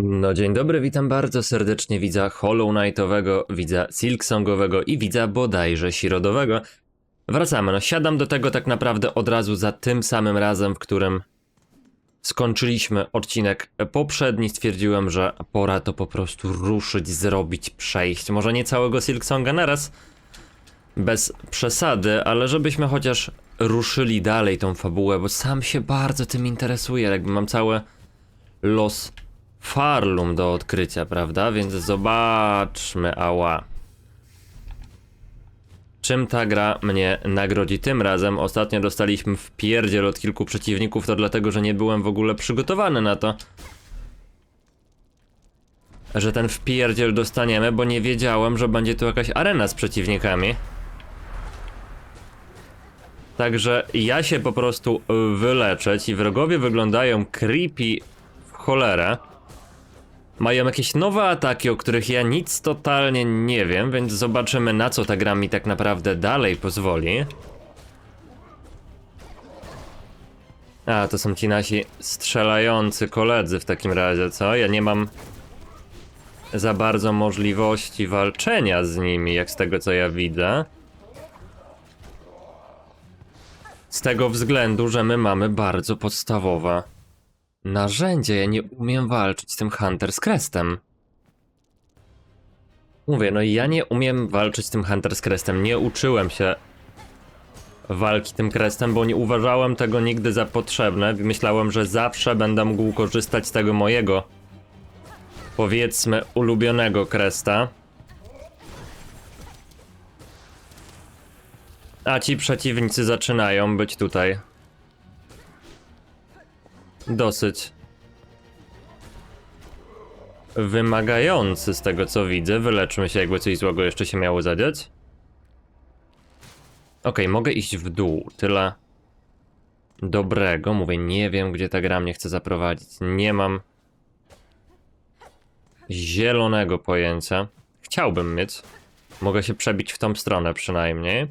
No dzień dobry, witam bardzo serdecznie widza Hollow Knightowego, widza Silksongowego i widza bodajże Sirodowego. Wracamy, no siadam do tego tak naprawdę od razu za tym samym razem, w którym skończyliśmy odcinek poprzedni. Stwierdziłem, że pora to po prostu ruszyć, zrobić, przejść. Może nie całego Silksonga naraz, bez przesady, ale żebyśmy chociaż ruszyli dalej tą fabułę, bo sam się bardzo tym interesuję, jakby mam całe los Farlum do odkrycia, prawda? Więc zobaczmy, ała. Czym ta gra mnie nagrodzi tym razem? Ostatnio dostaliśmy w pierdziel od kilku przeciwników, to dlatego, że nie byłem w ogóle przygotowany na to. Że ten wpierdziel dostaniemy, bo nie wiedziałem, że będzie tu jakaś arena z przeciwnikami. Także ja się po prostu wyleczę. Ci wrogowie wyglądają creepy w cholerę. Mają jakieś nowe ataki, o których ja nic totalnie nie wiem, więc zobaczymy na co ta gra mi tak naprawdę dalej pozwoli. A, to są ci nasi strzelający koledzy w takim razie, co? Ja nie mam za bardzo możliwości walczenia z nimi, jak z tego co ja widzę. Z tego względu, że my mamy bardzo podstawowe narzędzie. Ja nie umiem walczyć z tym Hunter z Crestem. Mówię, no ja nie umiem walczyć z tym Hunter z Crestem. Nie uczyłem się walki tym Crestem, bo nie uważałem tego nigdy za potrzebne. Myślałem, że zawsze będę mógł korzystać z tego mojego, powiedzmy, ulubionego Cresta. A ci przeciwnicy zaczynają być tutaj dosyć wymagający z tego co widzę. Wyleczmy się, jakby coś złego jeszcze się miało zadziać. Okej, mogę iść w dół. Tyle dobrego. Mówię, nie wiem, gdzie ta gra mnie chce zaprowadzić. Nie mam zielonego pojęcia. Chciałbym mieć. Mogę się przebić w tą stronę przynajmniej.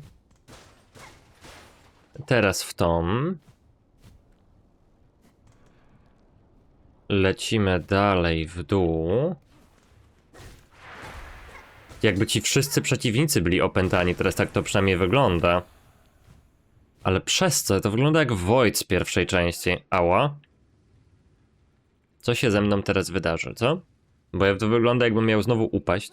Teraz w tą. Lecimy dalej w dół. Jakby ci wszyscy przeciwnicy byli opętani, teraz tak to przynajmniej wygląda. Ale przez co? To wygląda jak Void z pierwszej części. Ała. Co się ze mną teraz wydarzy, co? Bo ja- to wygląda jakbym miał znowu upaść.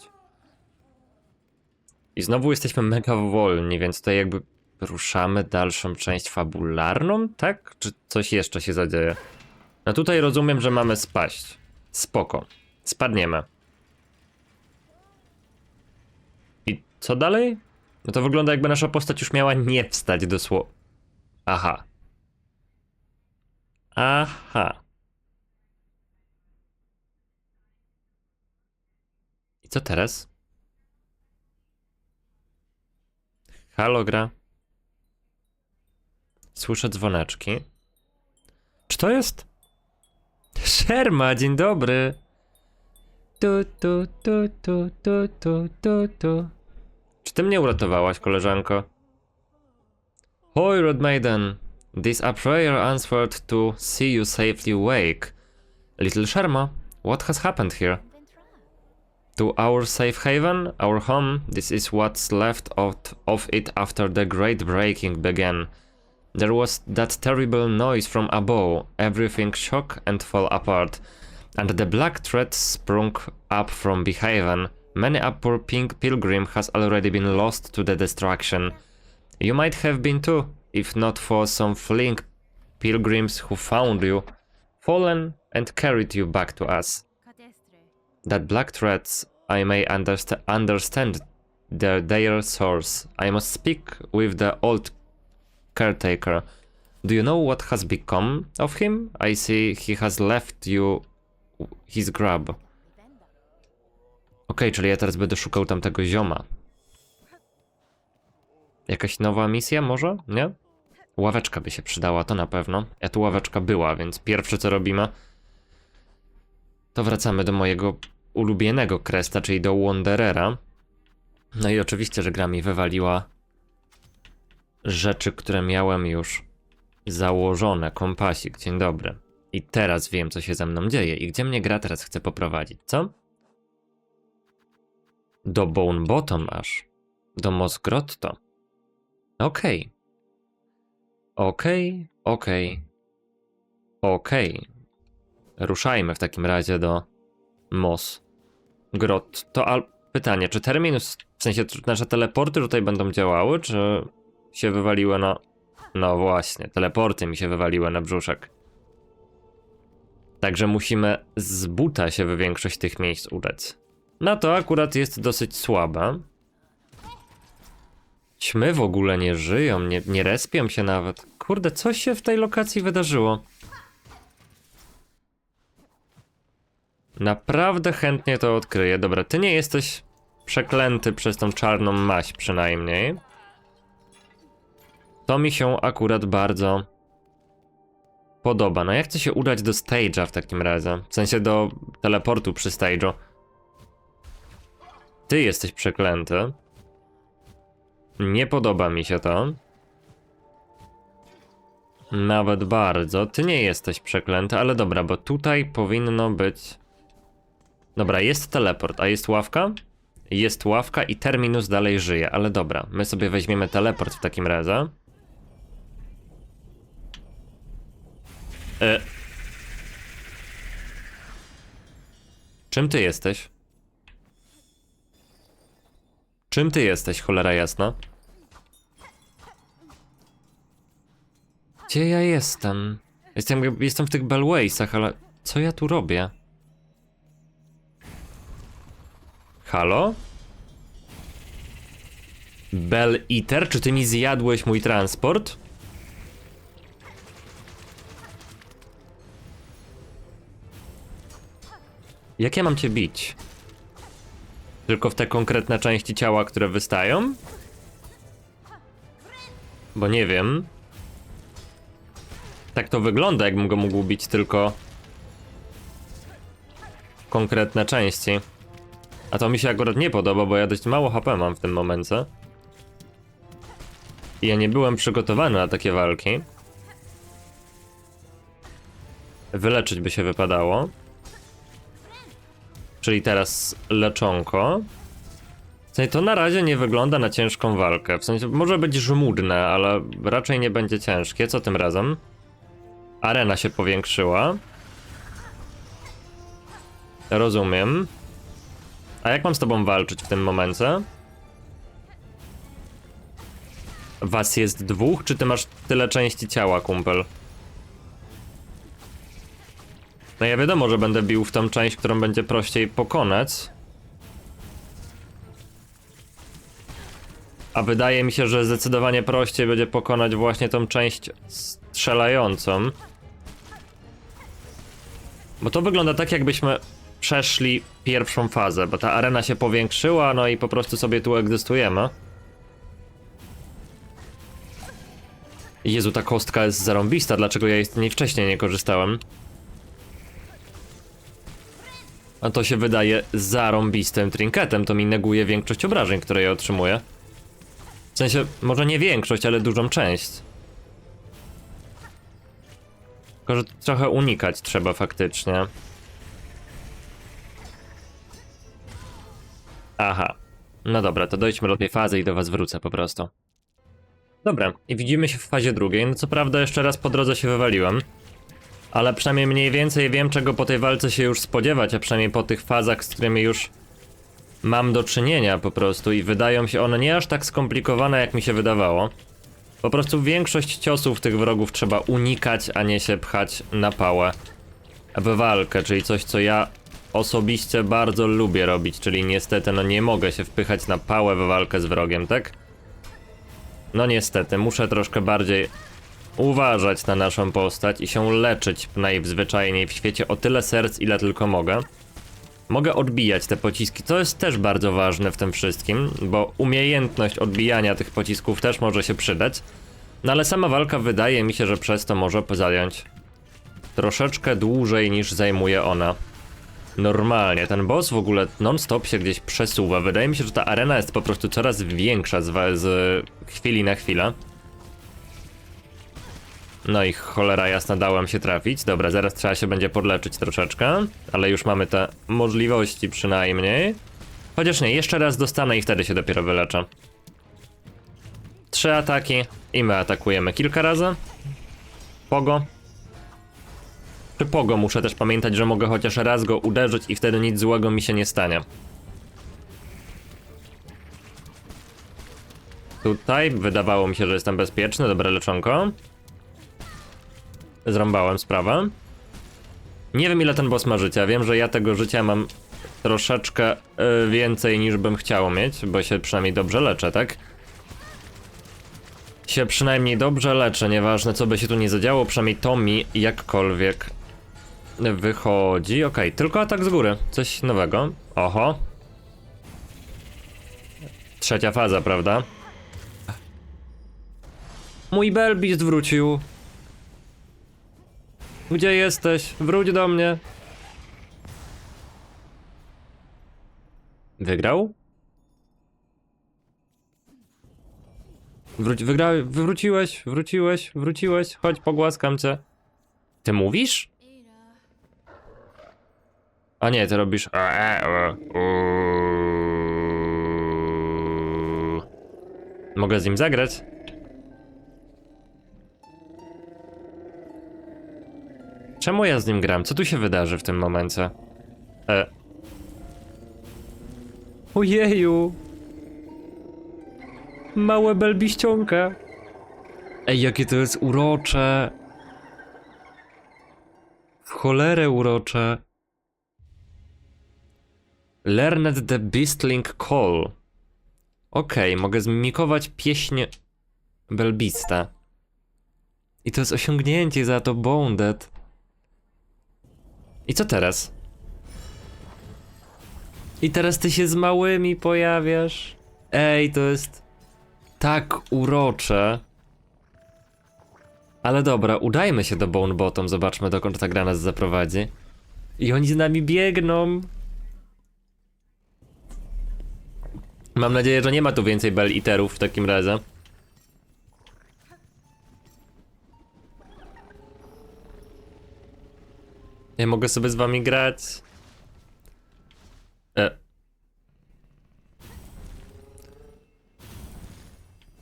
I znowu jesteśmy mega wolni, więc tutaj jakby ruszamy dalszą część fabularną, tak? Czy coś jeszcze się zadzieje? No tutaj rozumiem, że mamy spaść. Spoko. Spadniemy. I co dalej? No to wygląda jakby nasza postać już miała nie wstać dosłownie. Aha. Aha. I co teraz? Halo gra. Słyszę dzwoneczki. Czy to jest? Szerma, dzień dobry. Tu, tu, tu, tu, tu, tu, tu, tu. Czy ty mnie uratowałaś, koleżanko? Hoi, Red Maiden. This a prayer answered to see you safely wake. Little Sherma, what has happened here? To our safe haven, our home, this is what's left of, of it after the great breaking began. There was that terrible noise from above, everything shook and fell apart, and the black thread sprung up from behaven. Many a poor pink pilgrim has already been lost to the destruction. You might have been too, if not for some fleeing pilgrims who found you, fallen and carried you back to us. That black threads, I may underst- understand their, their source. I must speak with the old caretaker. Do you know what has become of him? I see he has left you his grub. Okej, czyli ja teraz będę szukał tamtego zioma. Jakaś nowa misja może? Nie? Ławeczka by się przydała, to na pewno. Ja tu ławeczka była, więc pierwsze co robimy to wracamy do mojego ulubionego kresta, czyli do Wanderera. No i oczywiście, że gra mi wywaliła rzeczy, które miałem już założone. Kompasik, dzień dobry. I teraz wiem, co się ze mną dzieje i gdzie mnie gra teraz chce poprowadzić, co? Do Bone Bottom aż. Do Mosgrotto. Okej. Okej, okej. Okej. Ruszajmy w takim razie do Mos Grot. To al... pytanie, czy terminus, w sensie czy nasze teleporty tutaj będą działały, czy się wywaliły na... No właśnie, teleporty mi się wywaliły na brzuszek. Także musimy z buta się w większość tych miejsc udać. No to akurat jest dosyć słabe. Ćmy w ogóle nie żyją, nie, nie respią się nawet. Kurde, coś się w tej lokacji wydarzyło. Naprawdę chętnie to odkryję. Dobra, ty nie jesteś przeklęty przez tą czarną maść przynajmniej. To mi się akurat bardzo podoba. No jak chcę się udać do stage'a w takim razie? W sensie do teleportu przy stage'u. Ty jesteś przeklęty. Nie podoba mi się to. Nawet bardzo. Ty nie jesteś przeklęty, ale dobra, bo tutaj powinno być. Dobra, jest teleport, a jest ławka? Jest ławka i terminus dalej żyje, ale dobra, my sobie weźmiemy teleport w takim razie. E... Czym ty jesteś? Czym ty jesteś, cholera jasna? Gdzie ja jestem? Jestem, jestem w tych Bellwaysach, ale co ja tu robię? Halo? Bell Eater, czy ty mi zjadłeś mój transport? Jak ja mam cię bić? Tylko w te konkretne części ciała, które wystają? Bo nie wiem. Tak to wygląda, jakbym go mógł bić tylko konkretne części. A to mi się akurat nie podoba, bo ja dość mało HP mam w tym momencie. I ja nie byłem przygotowany na takie walki. Wyleczyć by się wypadało. Czyli teraz leczonko. W sensie to na razie nie wygląda na ciężką walkę. W sensie może być żmudne, ale raczej nie będzie ciężkie. Co tym razem? Arena się powiększyła. Rozumiem. A jak mam z tobą walczyć w tym momencie? Was jest dwóch, czy ty masz tyle części ciała, kumpel? No ja wiadomo, że będę bił w tą część, którą będzie prościej pokonać. A wydaje mi się, że zdecydowanie prościej będzie pokonać właśnie tą część strzelającą. Bo to wygląda tak, jakbyśmy przeszli pierwszą fazę, bo ta arena się powiększyła, no i po prostu sobie tu egzystujemy. Jezu, ta kostka jest zarąbista, dlaczego ja z niej wcześniej nie korzystałem? A to się wydaje zarąbistym trinketem, to mi neguje większość obrażeń, które ja otrzymuję. W sensie, może nie większość, ale dużą część. Tylko, że trochę unikać trzeba faktycznie. Aha. No dobra, to dojdźmy do tej fazy i do was wrócę po prostu. Dobra, i widzimy się w fazie drugiej. No co prawda jeszcze raz po drodze się wywaliłem. Ale przynajmniej mniej więcej wiem, czego po tej walce się już spodziewać, a przynajmniej po tych fazach, z którymi już mam do czynienia po prostu i wydają się one nie aż tak skomplikowane, jak mi się wydawało. Po prostu większość ciosów tych wrogów trzeba unikać, a nie się pchać na pałę w walkę, czyli coś, co ja osobiście bardzo lubię robić, czyli niestety no nie mogę się wpychać na pałę w walkę z wrogiem, tak? No niestety, muszę troszkę bardziej uważać na naszą postać i się leczyć najzwyczajniej w świecie o tyle serc, ile tylko mogę. Mogę odbijać te pociski, to jest też bardzo ważne w tym wszystkim, bo umiejętność odbijania tych pocisków też może się przydać. No ale sama walka wydaje mi się, że przez to może zająć troszeczkę dłużej niż zajmuje ona. Normalnie, ten boss w ogóle non-stop się gdzieś przesuwa. Wydaje mi się, że ta arena jest po prostu coraz większa z, z chwili na chwilę. No i cholera jasna dałem się trafić. Dobra, zaraz trzeba się będzie podleczyć troszeczkę, ale już mamy te możliwości przynajmniej. Chociaż nie, jeszcze raz dostanę i wtedy się dopiero wyleczę. Trzy ataki i my atakujemy kilka razy. Pogo. Przy Pogo muszę też pamiętać, że mogę chociaż raz go uderzyć i wtedy nic złego mi się nie stanie. Tutaj wydawało mi się, że jestem bezpieczny. Dobre leczonko. Zrąbałem sprawę. Nie wiem ile ten boss ma życia. Wiem, że ja tego życia mam troszeczkę y, więcej niż bym chciał mieć, bo się przynajmniej dobrze leczę, tak? Się przynajmniej dobrze leczę, nieważne co by się tu nie zadziało, przynajmniej to mi jakkolwiek wychodzi. Okej, tylko atak z góry. Coś nowego. Oho. Trzecia faza, prawda? Mój Belbist wrócił. Gdzie jesteś? Wróć do mnie. Wygrał? Wróć, wygra, wróciłeś, wróciłeś, wróciłeś. Chodź, pogłaskam cię. Ty mówisz? A nie, ty robisz. e, e, uuu. Mogę z nim zagrać? Czemu ja z nim gram? Co tu się wydarzy w tym momencie? E. Ojeju! Małe belbiścionka. Ej, jakie to jest urocze. W cholerę urocze. Learned the Beastling Call. Okej, mogę zmimikować pieśń belbista. I to jest osiągnięcie za to Bounded. I co teraz? I teraz ty się z małymi pojawiasz. Ej, to jest tak urocze. Ale dobra, udajmy się do Bone Bottom, zobaczmy dokąd ta gra nas zaprowadzi. I oni z nami biegną. Mam nadzieję, że nie ma tu więcej Bell Eaterów w takim razie. Ja mogę sobie z wami grać. E.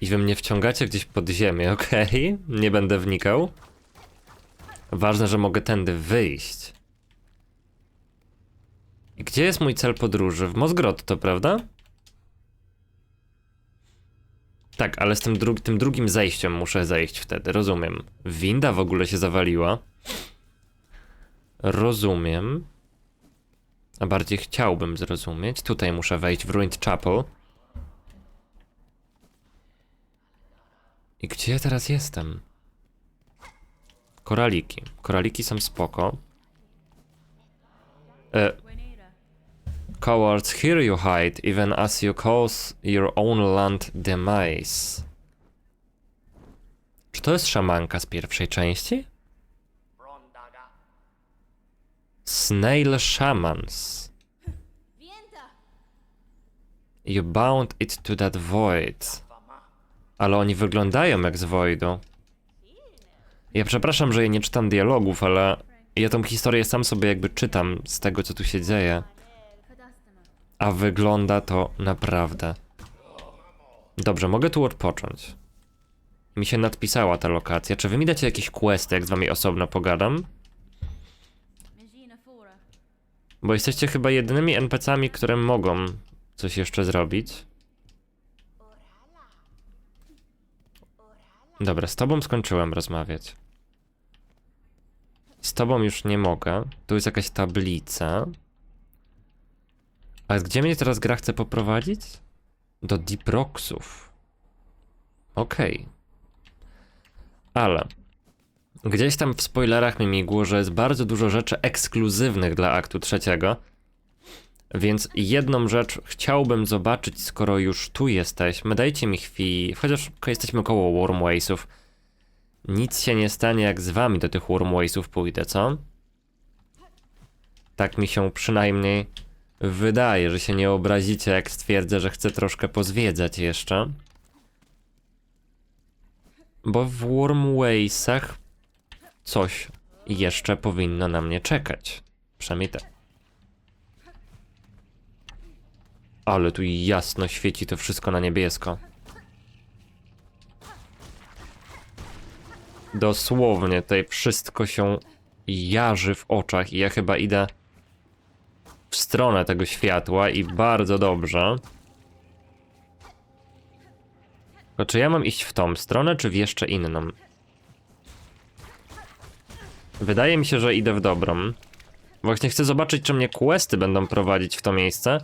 I wy mnie wciągacie gdzieś pod ziemię, okej? Nie będę wnikał. Ważne, że mogę tędy wyjść. Gdzie jest mój cel podróży? W Mozgrotto, prawda? Tak, ale z tym, dru tym drugim zejściem muszę zejść wtedy, rozumiem. Winda w ogóle się zawaliła. Rozumiem. A bardziej chciałbym zrozumieć. Tutaj muszę wejść w Ruined Chapel. I gdzie ja teraz jestem? Koraliki. Koraliki są spoko. E, cowards, here you hide, even as you cause your own land demise. Czy to jest szamanka z pierwszej części? Snail Shamans. You bound it to that void. Ale oni wyglądają jak z voidu. Ja przepraszam, że ja nie czytam dialogów, ale ja tą historię sam sobie jakby czytam z tego, co tu się dzieje. A wygląda to naprawdę. Dobrze, mogę tu odpocząć. Mi się nadpisała ta lokacja. Czy wy mi dacie jakieś questy, jak z wami osobno pogadam? Bo jesteście chyba jedynymi NPC-ami, które mogą coś jeszcze zrobić. Dobra, z tobą skończyłem rozmawiać. Z tobą już nie mogę. Tu jest jakaś tablica. A gdzie mnie teraz gra chce poprowadzić? Do Deep Rocksów. Okej. Ale Gdzieś tam w spoilerach mi migło, że jest bardzo dużo rzeczy ekskluzywnych dla aktu trzeciego. Więc jedną rzecz chciałbym zobaczyć, skoro już tu jesteśmy. Dajcie mi chwilę, chociaż jesteśmy koło Wormwaysów. Nic się nie stanie, jak z wami do tych Wormwaysów pójdę, co? Tak mi się przynajmniej wydaje, że się nie obrazicie, jak stwierdzę, że chcę troszkę pozwiedzać jeszcze. Bo w Wormwaysach coś jeszcze powinno na mnie czekać. Przynajmniej tak. Ale tu jasno świeci to wszystko na niebiesko. Dosłownie tutaj wszystko się jarzy w oczach i ja chyba idę w stronę tego światła i bardzo dobrze. Tylko czy ja mam iść w tą stronę, czy w jeszcze inną? Wydaje mi się, że idę w dobrą. Właśnie chcę zobaczyć, czy mnie questy będą prowadzić w to miejsce.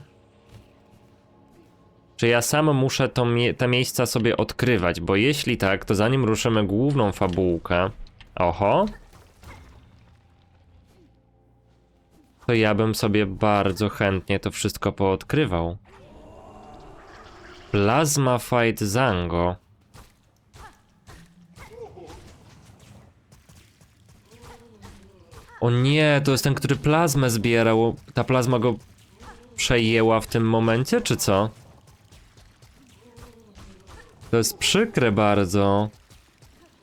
Czy ja sam muszę to mie te miejsca sobie odkrywać, bo jeśli tak, to zanim ruszymy główną fabułkę... Oho! To ja bym sobie bardzo chętnie to wszystko poodkrywał. Plasma Fight Zango. O nie, to jest ten, który plazmę zbierał. Ta plazma go przejęła w tym momencie, czy co? To jest przykre bardzo.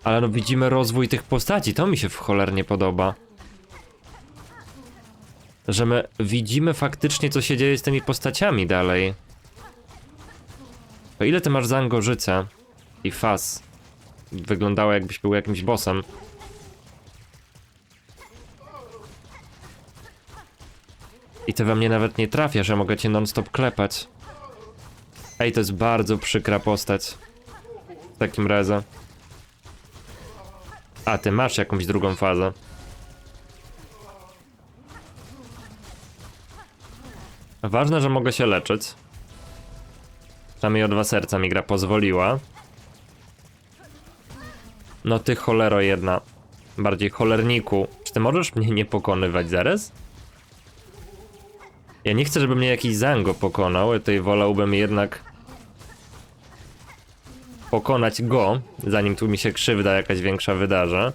Ale no widzimy rozwój tych postaci, to mi się w cholernie podoba. Że my widzimy faktycznie, co się dzieje z tymi postaciami dalej. To ile ty masz Zangorzyca i Faz? Wyglądało jakbyś był jakimś bossem. I ty we mnie nawet nie trafiasz, ja mogę cię non-stop klepać. Ej, to jest bardzo przykra postać. W takim razie. A, ty masz jakąś drugą fazę. Ważne, że mogę się leczyć. Przynajmniej o dwa serca mi gra pozwoliła. No ty cholero jedna. Bardziej cholerniku. Czy ty możesz mnie nie pokonywać zaraz? Ja nie chcę, żeby mnie jakiś Zango pokonał, ja tutaj wolałbym jednak pokonać go, zanim tu mi się krzywda jakaś większa wydarzy.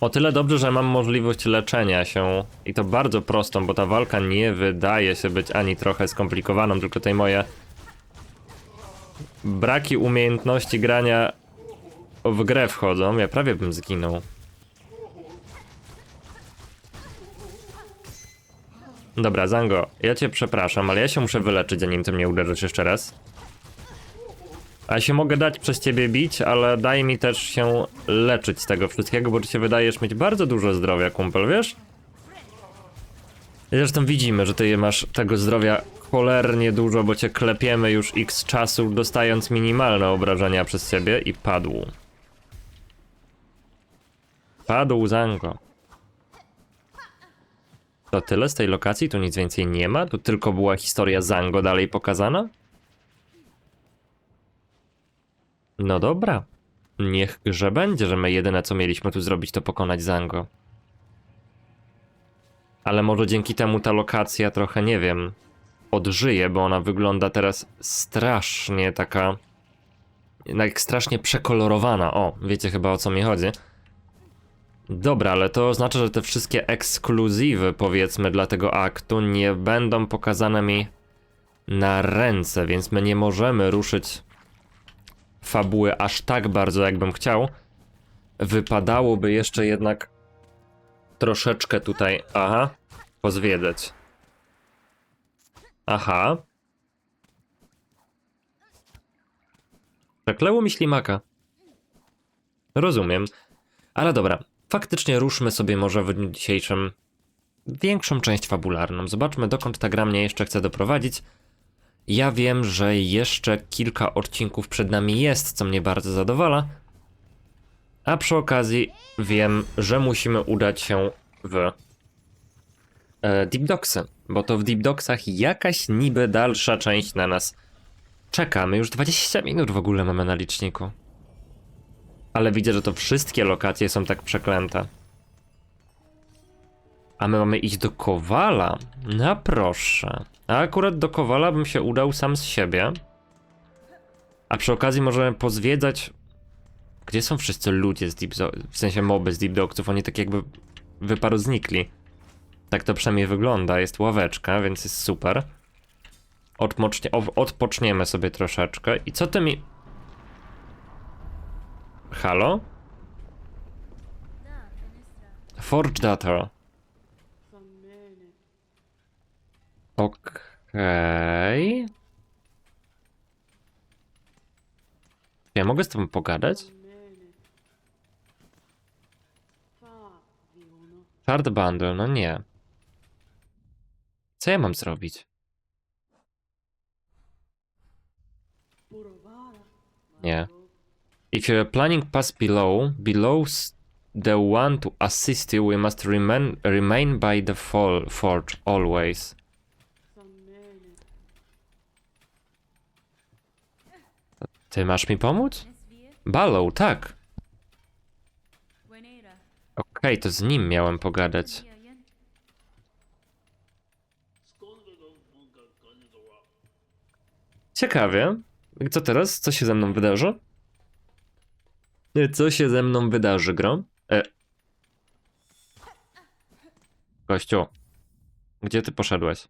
O tyle dobrze, że mam możliwość leczenia się i to bardzo prostą, bo ta walka nie wydaje się być ani trochę skomplikowaną, tylko tutaj moje braki umiejętności grania w grę wchodzą. Ja prawie bym zginął. Dobra, Zango, ja cię przepraszam, ale ja się muszę wyleczyć, zanim ty mnie uderzysz jeszcze raz. A się mogę dać przez ciebie bić, ale daj mi też się leczyć z tego wszystkiego, bo ty się wydajesz mieć bardzo dużo zdrowia, kumpel, wiesz? Zresztą widzimy, że ty masz tego zdrowia cholernie dużo, bo cię klepiemy już x czasu, dostając minimalne obrażenia przez ciebie i padł. Padł Zango. To tyle z tej lokacji? Tu nic więcej nie ma? Tu tylko była historia Zango dalej pokazana? No dobra. Niechże będzie, że my jedyne co mieliśmy tu zrobić to pokonać Zango. Ale może dzięki temu ta lokacja trochę, nie wiem, odżyje, bo ona wygląda teraz strasznie taka... Jak strasznie przekolorowana. O, wiecie chyba o co mi chodzi. Dobra, ale to oznacza, że te wszystkie ekskluzywy, powiedzmy, dla tego aktu nie będą pokazane mi na ręce, więc my nie możemy ruszyć fabuły aż tak bardzo, jakbym chciał. Wypadałoby jeszcze jednak troszeczkę tutaj, aha, pozwiedzać. Aha. Przekleło mi ślimaka. Rozumiem. Ale dobra, faktycznie ruszmy sobie może w dniu dzisiejszym większą część fabularną. Zobaczmy, dokąd ta gra mnie jeszcze chce doprowadzić. Ja wiem, że jeszcze kilka odcinków przed nami jest, co mnie bardzo zadowala. A przy okazji wiem, że musimy udać się w e, Deep Docksy, bo to w Deep Docksach jakaś niby dalsza część na nas czeka. My już 20 minut w ogóle mamy na liczniku. Ale widzę, że to wszystkie lokacje są tak przeklęte. A my mamy iść do Kowala? No proszę. A akurat do Kowala bym się udał sam z siebie. A przy okazji możemy pozwiedzać... Gdzie są wszyscy ludzie z Deep Zo- W sensie moby z Deep Dogsów, oni tak jakby wyparu znikli. Tak to przynajmniej wygląda, jest ławeczka, więc jest super. Odpocznie, odpoczniemy sobie troszeczkę. I co ty mi... Halo? Forge data. Okej. Ja mogę z tobą pogadać? Hard bundle, no nie. Co ja mam zrobić? Nie. If you are planning pass below, below the one to assist you, we must remain, remain by the fall, forge always. Ty masz mi pomóc? Ballow, tak. Okej, to z nim miałem pogadać. Ciekawie. Co teraz? Co się ze mną wydarzy? E, Co się ze mną wydarzy, gro? E. Gościu. Gdzie ty poszedłeś?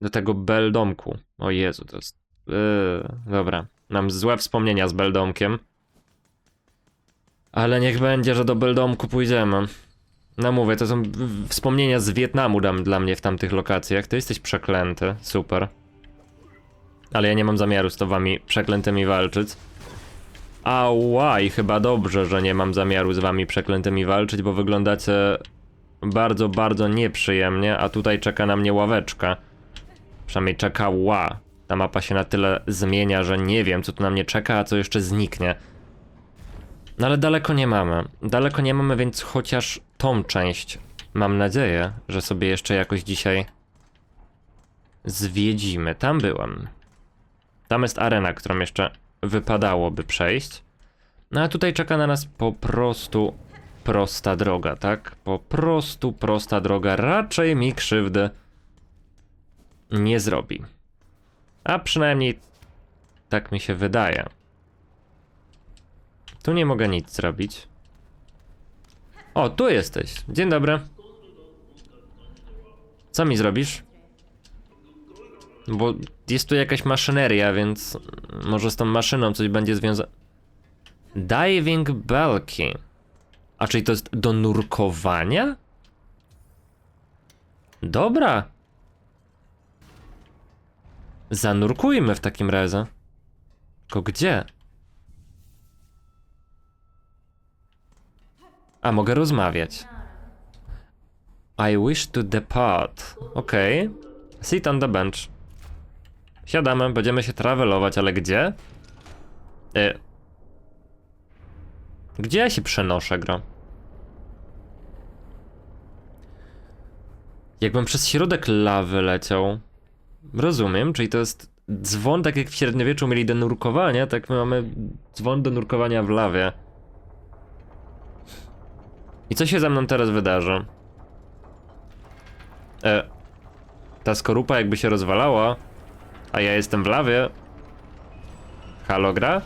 Do tego Beldomku. O Jezu, to jest... Yy, dobra. Mam złe wspomnienia z Beldomkiem. Ale niech będzie, że do Beldomku pójdziemy. No mówię, to są wspomnienia z Wietnamu dla mnie w tamtych lokacjach. Ty jesteś przeklęty, super. Ale ja nie mam zamiaru z tobami przeklętymi walczyć. Ała, i chyba dobrze, że nie mam zamiaru z wami przeklętymi walczyć, bo wyglądacie bardzo, bardzo nieprzyjemnie, a tutaj czeka na mnie ławeczka. Przynajmniej czekała. Ta mapa się na tyle zmienia, że nie wiem, co tu na mnie czeka, a co jeszcze zniknie. No ale daleko nie mamy. Daleko nie mamy, więc chociaż tą część mam nadzieję, że sobie jeszcze jakoś dzisiaj zwiedzimy. Tam byłem. Tam jest arena, którą jeszcze wypadałoby przejść. No a tutaj czeka na nas po prostu prosta droga, tak? Po prostu prosta droga. Raczej mi krzywdy nie zrobi. A przynajmniej tak mi się wydaje. Tu nie mogę nic zrobić. O, tu jesteś. Dzień dobry. Co mi zrobisz? Bo jest tu jakaś maszyneria, więc może z tą maszyną coś będzie związane. Diving belki. A czyli to jest do nurkowania? Dobra. Zanurkujmy w takim razie. Tylko gdzie? A, mogę rozmawiać. I wish to depart. Okej. Sit on the bench. Siadamy, będziemy się travelować, ale gdzie? E. Gdzie ja się przenoszę, gro? Jakbym przez środek lawy leciał. Rozumiem, czyli to jest dzwon, tak jak w średniowieczu mieli do nurkowania, tak my mamy dzwon do nurkowania w lawie. I co się ze mną teraz wydarzy? E, ta skorupa jakby się rozwalała, a ja jestem w lawie. Halo, gra?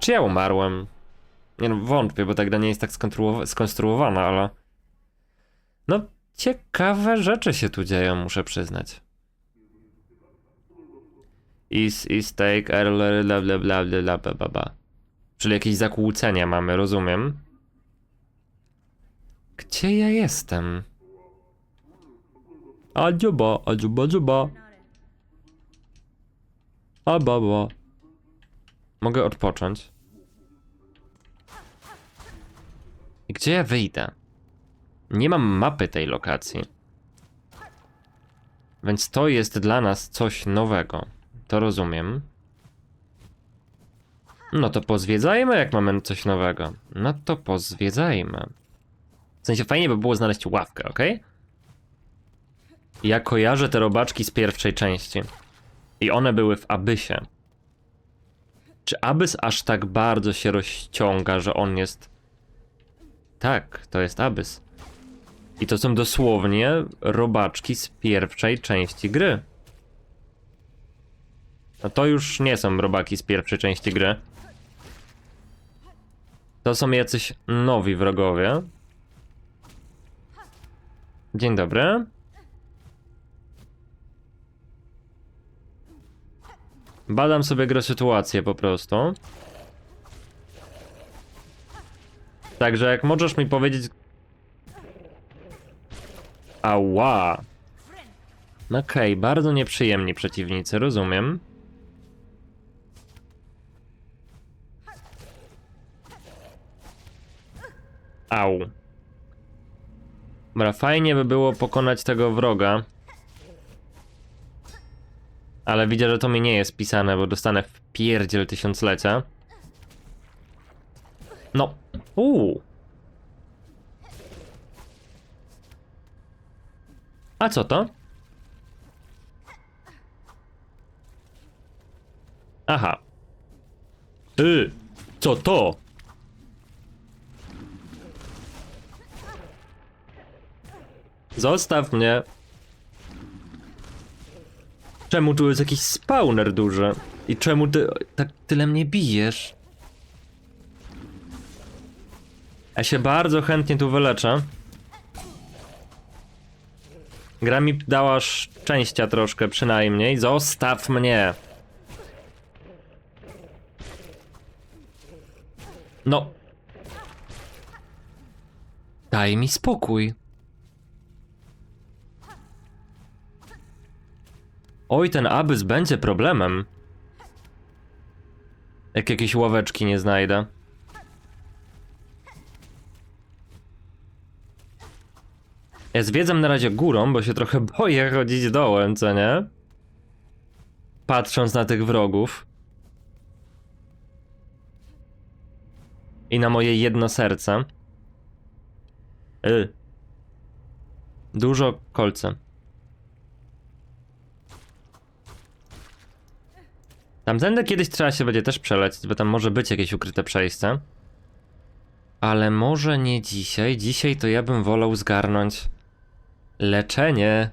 Czy ja umarłem? Nie no, wątpię, bo ta gra nie jest tak skonstruowana, ale... No, ciekawe rzeczy się tu dzieją, muszę przyznać. Is, is take, early, bla bla bla bla bla bla bla. Czyli jakieś zakłócenia mamy, rozumiem. Gdzie ja jestem? A dziuba, a dziuba, dziuba. A baba. Mogę odpocząć. I gdzie ja wyjdę? Nie mam mapy tej lokacji. Więc to jest dla nas coś nowego. To rozumiem. No to pozwiedzajmy, jak mamy coś nowego. No to pozwiedzajmy. W sensie fajnie by było znaleźć ławkę, ok? Ja kojarzę te robaczki z pierwszej części. I one były w Abysie. Czy Abys aż tak bardzo się rozciąga, że on jest. Tak, to jest Abys. I to są dosłownie robaczki z pierwszej części gry. No to już nie są robaki z pierwszej części gry. To są jacyś nowi wrogowie. Dzień dobry. Badam sobie grę sytuację po prostu. Także jak możesz mi powiedzieć... Ała. Okej, bardzo nieprzyjemni przeciwnicy, rozumiem. Au. Dobra, fajnie by było pokonać tego wroga. Ale widzę, że to mi nie jest pisane, bo dostanę w pierdziel tysiąclecia. No. Uuu. A co to? Aha. Y, co to? Zostaw mnie. Czemu tu jest jakiś spawner duży? I czemu ty tak tyle mnie bijesz? Ja się bardzo chętnie tu wyleczę. Gra mi dała szczęścia troszkę przynajmniej. Zostaw mnie. No. Daj mi spokój. Oj, ten abys będzie problemem. Jak jakieś ławeczki nie znajdę. Ja zwiedzam na razie górą, bo się trochę boję chodzić dołem, co nie? Patrząc na tych wrogów. I na moje jedno serce. Y. Dużo kolce. Tamtędy kiedyś trzeba się będzie też przelecieć, bo tam może być jakieś ukryte przejście. Ale może nie dzisiaj. Dzisiaj to ja bym wolał zgarnąć leczenie.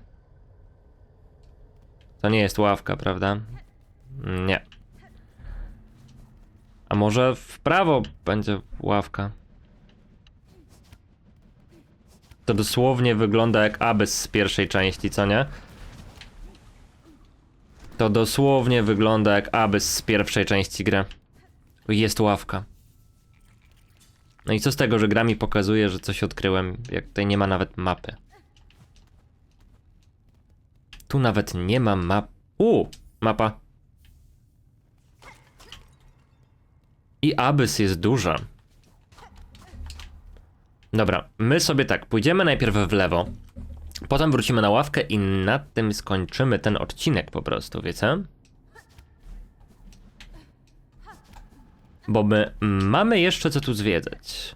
To nie jest ławka, prawda? Nie. A może w prawo będzie ławka? To dosłownie wygląda jak abys z pierwszej części, co nie? To dosłownie wygląda jak abys z pierwszej części gry. Jest ławka. No i co z tego, że gra mi pokazuje, że coś odkryłem, jak tutaj nie ma nawet mapy. Tu nawet nie ma map. U, mapa. I abys jest duża. Dobra, my sobie tak, pójdziemy najpierw w lewo. Potem wrócimy na ławkę i na tym skończymy ten odcinek po prostu, wiecie? Bo my mamy jeszcze co tu zwiedzać.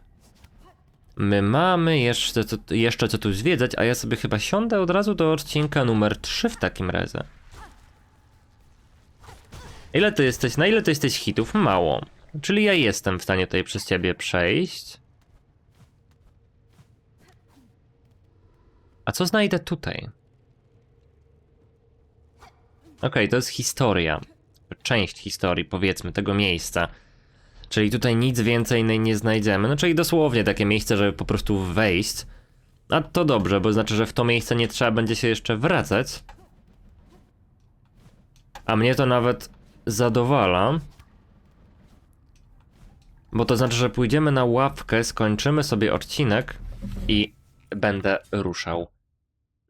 My mamy jeszcze co, jeszcze co tu zwiedzać, a ja sobie chyba siądę od razu do odcinka numer 3 w takim razie. Ile ty jesteś, na ile ty jesteś hitów? Mało. Czyli ja jestem w stanie tutaj przez ciebie przejść. A co znajdę tutaj? Okej, to jest historia. Część historii, powiedzmy, tego miejsca. Czyli tutaj nic więcej nie znajdziemy. No, czyli dosłownie takie miejsce, żeby po prostu wejść. A to dobrze, bo znaczy, że w to miejsce nie trzeba będzie się jeszcze wracać. A mnie to nawet zadowala. Bo to znaczy, że pójdziemy na ławkę, skończymy sobie odcinek i będę ruszał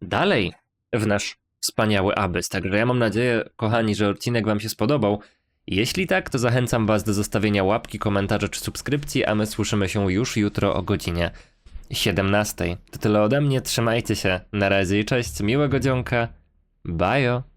dalej w nasz wspaniały abys. Także ja mam nadzieję, kochani, że odcinek Wam się spodobał. Jeśli tak, to zachęcam Was do zostawienia łapki, komentarza czy subskrypcji, a my słyszymy się już jutro o godzinie 17. To tyle ode mnie, trzymajcie się, na razie i cześć, miłego dzionka, bajo!